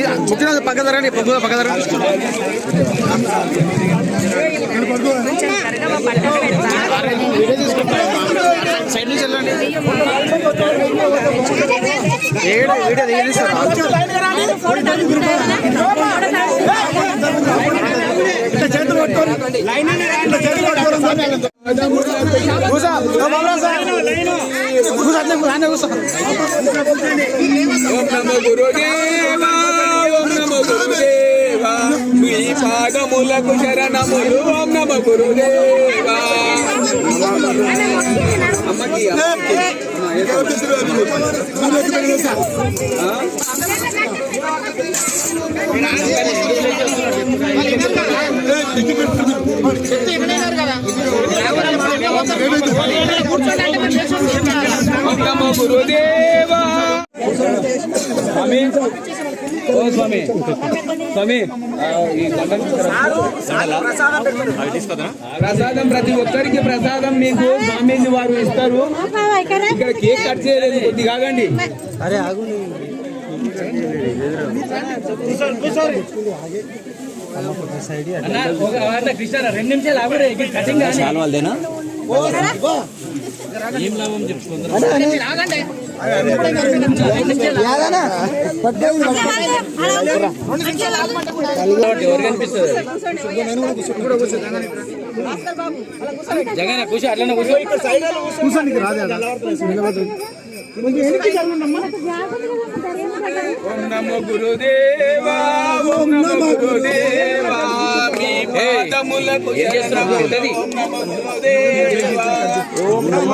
ಈಗ ಮುಖ್ಯನಾಥ ಪಕ್ಕದಾರ ಪಕ್ಕದಾರ సైడ్ నుంచి వెళ్ళండి ఏడు వీడియో దిగండి సార్. కూసా కూసా అట్లే ఆయన కూసా ఓం నమో గురుదేవా ఓం నమో గురుదేవా మీ పాదములకు శరణములు. ఓం నమో గురుదేవా. అమ్మకి గురుదేవా. స్వామి. ఓ స్వామి. స్వామి. ప్రసాదం ప్రతి ఒక్కరికి ప్రసాదం మీకు స్వామి వారు ఇస్తారు. ఇక్కడ కేక్ కట్ చేయలేదు కొద్ది కాగండి. జగన్ కూర్చో అట్లనే కూర్చో ఓం నమో గురుదేవా ఓం నమో జగన్ మీ అట్లనే శరణము. ఓం నమో గురుదేవా ఓం నమో గురుదేవా ఓం నమో గురుదేవా మీ పాదములకు ఓం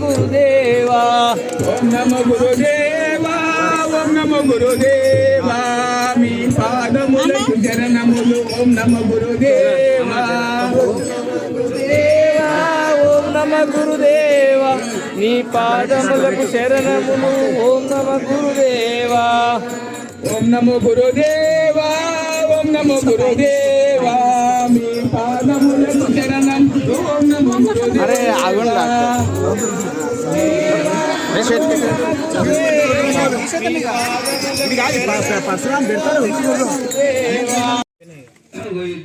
గురుదేవా ఓం గురుదేవా ఓం నమో గురుదేవా మీ పాదములకు శరణములు ఓం నమో గురుదేవా ఓం నమ గురుదేవా నీ పాదములకు శరణములు ఓం నమ గురుదేవా. ఓం నమో గురుదేవా ఓం నమో గురుదేవా మీ పాదములకు శరణములు ఓం నమో అరే, ఆగండి.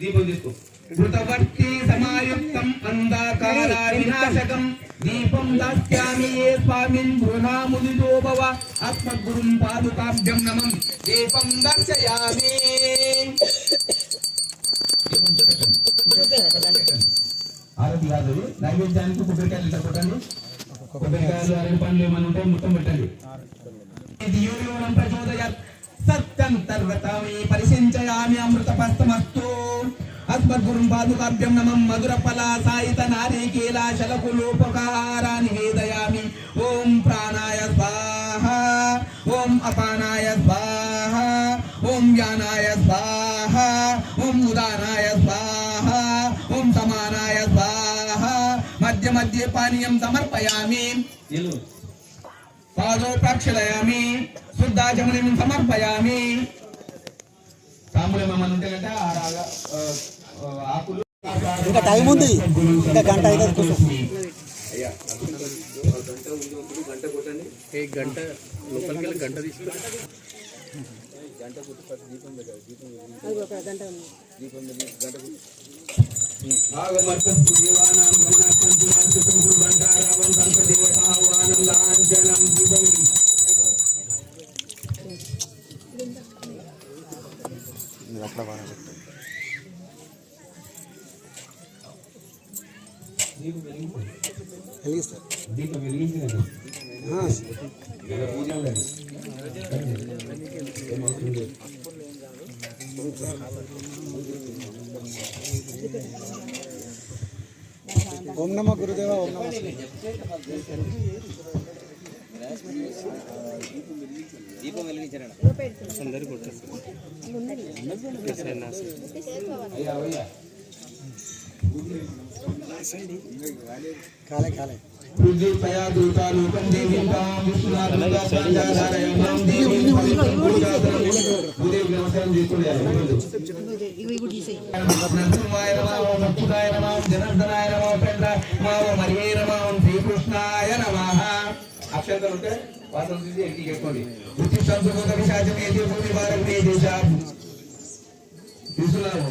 దీపం తీసుకో ధృతవర్తి సమాయుక్తం అంధాకార వినాశకం దీపం దాస్యామి ఏ స్వామిన్ భృణాముదితో భవ. ఆత్మగురుం పాదుకాభ్యం నమం. దీపం దర్శయామి ఆరతి కాదు నైవేద్యానికి కొబ్బరికాయలు ఇట్లా కొట్టండి? కొబ్బరికాయలు అరటి పండ్లు ఏమైనా ఉంటే మొత్తం పెట్టండి. ఇది యూరియోనం ప్రచోదయాత్. సత్యం తర్వతామి పరిసించయామి అమృతపస్తమస్తు. అస్మద్గురుం పాదుకాభ్యం నమం మధుర ఫలా సాయిత నారీకేల శలకులోపకారా నివేదయామి ఓం ప్రాణాయ స్వాహ ఓం అపానాయ స్వాహ ఓం యానాయ స్వాహ ఓం ఉదానాయ స్వాహ ఓం సమానాయ స్వాహ. మధ్య మధ్య ఇంకా టైం ఉంది. ఇంకా గంట అయితే దేవానాం లాంఛనం శుభం వెలిగిస్తారు దీపం వెలిగించినది ఇలా పూజ లేదు. ఏమవుతుంది. ఓం నమ గురుదేవ ఓం నమ అయ్యా. అయ్యా కాలే కాలే ఉద్దీపయా దూతారూపం దేవీం తాం విష్ణునాథుగా సాంజాధారయం తాం దేవీం ఉదయం నమస్కారం చేసుకునేయాలి నరసింహాయ నమః ఓం అచ్యుతాయ నమః ఓం జనార్దనాయ నమః ఓం పెండ్ల నమః ఓం హరిహే నమః ఓం శ్రీకృష్ణాయ నమః అక్షంతలు ఉంటే వాసన తీసి ఇంటికి ఎక్కుండి ఉత్తి సంస్కృత విశాచం ఏది భూమి భారత ఏ దేశ తీసుకున్నాము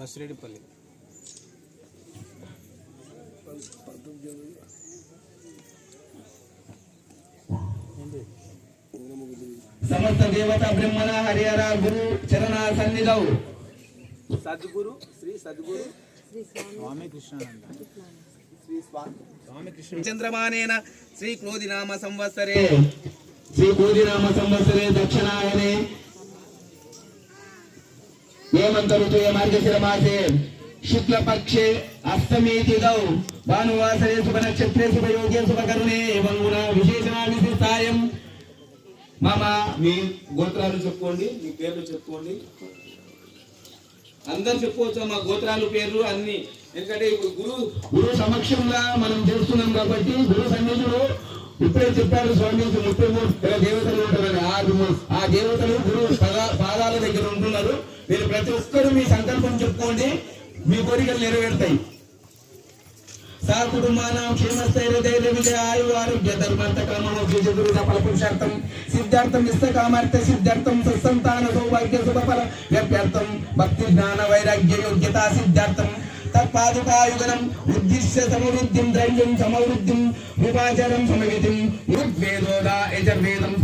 బస్రెడ్డిపల్లి సమస్త దేవత బ్రహ్మణ హరిహర గురు చరణ సన్నిధౌ. సద్గురు శ్రీ సద్గురు. స్వామి కృష్ణానంద. చంద్రమానేన శ్రీ క్రోధినామ సంవత్సరే. శ్రీ క్రోధినామ సంవత్సరే దక్షిణాయనే. ఏమంత ఋతుయ మార్గశిర మాసే. శుక్ల పక్షే అష్టమి తిథౌ భానువాసరే శుభ నక్షత్రే శుభ యోగే శుభ కరుణే ఏవం గుణ విశేషణ మామ మీ గోత్రాలు చెప్పుకోండి మీ పేర్లు చెప్పుకోండి. అందరు చెప్పుకోవచ్చు మా గోత్రాలు పేర్లు అన్ని. ఎందుకంటే ఇప్పుడు గురు గురువు సమక్షంగా మనం చేస్తున్నాం కాబట్టి గురు సన్నిధిలో ఇప్పుడే చెప్పారు స్వామి ముప్పై మూడు దేవతలు ఉంటారని. ఆ ఆ దేవతలు గురువు పాదాల దగ్గర ఉంటున్నారు. మీరు ప్రతి ఒక్కరు మీ సంకల్పం చెప్పుకోండి. మీ కోరికలు నెరవేరుతాయి. సా కుటుంబాన క్షేమస్థైర్య ధైర్య విజయ ఆయు ఆరోగ్య ధర్మార్థ కామోక్ష చతుర్విధ ఫల పురుషార్థం. సిద్ధార్థం ఇష్టకామార్థ సిద్ధార్థం సత్సంతాన సౌభాగ్య శుభఫల వ్యప్యర్థం. భక్తి జ్ఞాన వైరాగ్య యోగ్యత సిద్ధార్థం. తత్పాదుకాయుగనం ఉద్దిశ్య సమవృద్ధిం ద్రవ్యం సమవృద్ధిం విభాచరం సమవిధిం ఋగ్వేదోదా యజర్వేదం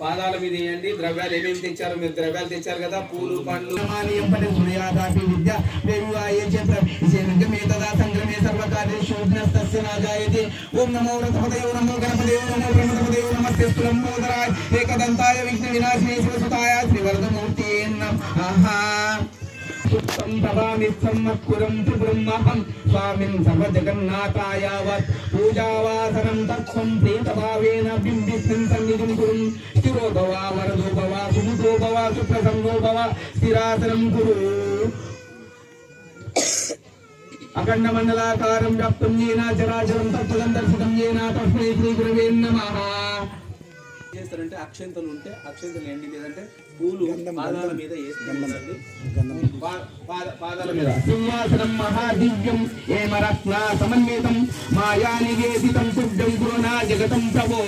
పాదాల మీద వేయండి. ద్రవ్యాలు ఏమేమి తెచ్చారు మీరు ద్రవ్యాలు తెచ్చారు కదా. పూలు పండ్లు. విద్య. సంగ్రమే నాజాయతే. ఓం నమో రథపతయో నమో గణపతయో నమో బ్రహ్మపతయో ఏకదంతాయ విఘ్న వినాశినే శివసుతాయ శ్రీవరదమూర్తి సర్వజగన్నాథాయావత్ పూజావాసనం తత్వం ప్రీతభావేన బింబిస్మిన్ సన్నిధిం కురుం. స్థిరో భవ వరదో భవ సుముఖో భవ సుప్రసన్నో భవ స్థిరాసనం కురు. అఖండ మండలాకారం వ్యాప్తం ఏనా చరాచరం తత్వదం దర్శనం ఏనా తస్మై శ్రీ గురవే నమః. చేస్తారంటే అక్షంతలు ఉంటే అక్షంతలు ఎండి లేదంటే పూలు పాదాల మీద పాదాల మీద. సింహాసనం మహాదివ్యం ఏమరత్న సమన్వితం తుభ్యం గురునా జగతం ప్రభో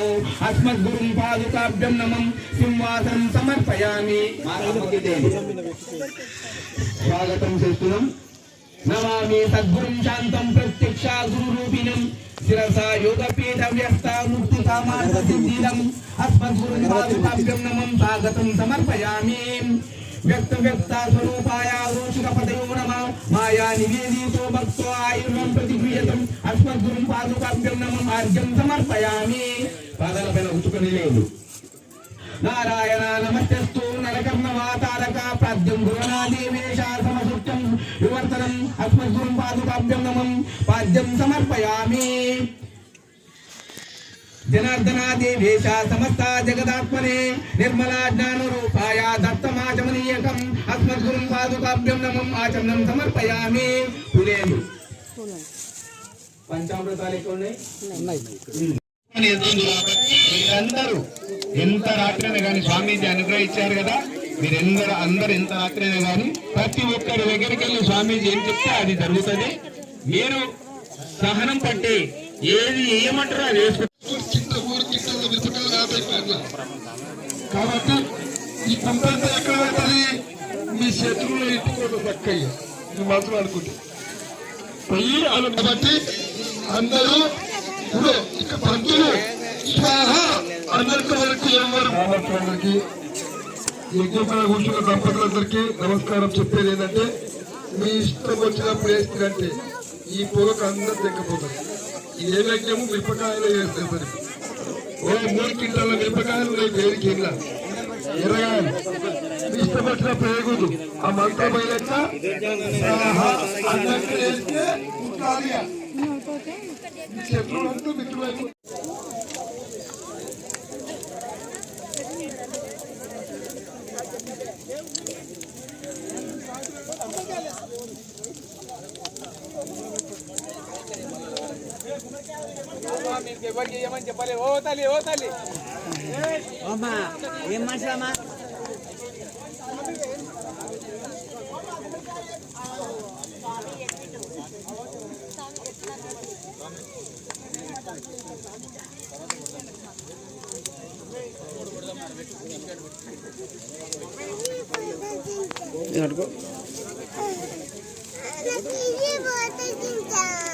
అస్మద్గురుం పాదుకాభ్యం నమం సింహాసనం సమర్పయామి. స్వాగతం చేస్తున్నాం. నమామి సద్గురుం శాంతం ప్రత్యక్ష గురు రూపిణం శిరసా యోగపీఠం వ్యస్త ముక్తి కామార్థ సిద్ధిదం అస్మద్గురుం పాదుకాభ్యం నమం స్వాగతం సమర్పయామి వ్యక్త వ్యక్త స్వరూపాయ రోచుక పదయో నమ మాయా నివేదితో భక్తో ఆయుర్వం ప్రతిక్రియతం అస్మద్గురుం పాదుకాభ్యం నమం ఆర్ఘ్యం సమర్పయామి పాదాలపైన ఉతుకని లేదు నారాయణ నమస్తస్తు నరకర్ణ వాతారక ప్రాద్యం గురునాదేవేశ వివర్తనం అస్మద్గురుం పాదుకాభ్యం నమం పాద్యం సమర్పయామి జనార్దనాదేవేశ సమస్త జగదాత్మనే నిర్మలా జ్ఞానరూపాయ దత్తమాచమనీయకం అస్మద్గురుం పాదుకాభ్యం నమం ఆచమనం సమర్పయామి పులేలు పంచామృతాలు ఎక్కువ ఉన్నాయి మీరందరూ ఎంత రాత్రైనా కానీ స్వామీజీ అనుగ్రహించారు కదా? మీరెందరూ అందరు ఎంత రాత్రైనా కానీ ప్రతి ఒక్కరి దగ్గరికి వెళ్ళి స్వామీజీ ఏం చెప్తే అది జరుగుతుంది. మీరు సహనం పట్టి ఏది ఏమంటారో అది కాబట్టి ఈ పంపంతా ఎక్కడ పెట్టాలి మీ శత్రువులు ఇంటికోట పక్కయ్య. ఇది మాత్రం అనుకుంటే. పోయి వాళ్ళు కాబట్టి అందరూ ఇప్పుడు ఇక పంతులు అందరికీ వరకు ఎవరు అందరికీ యజ్ఞపడ కూర్చున్న దంపతులందరికీ నమస్కారం చెప్పేది ఏంటంటే మీ ఇష్టం వచ్చినప్పుడు వేస్తుందంటే ఈ పొగకు అందరు తెక్కపోతారు ఇది ఏ యజ్ఞము మిరపకాయలు వేస్తారు ఓ మూడు కింటాల మిరపకాయలు రేపు ఏడు కింద ఎరగాలి మీ ఇష్టం వచ్చినప్పుడు వేయకూడదు ఆ మంత్రం అయినాక అందరికీ వేస్తే ఉంటాలి మీ మిత్రులైపు అమ్మా ఏం మనిషిరమ్మా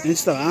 ఇస్తావా?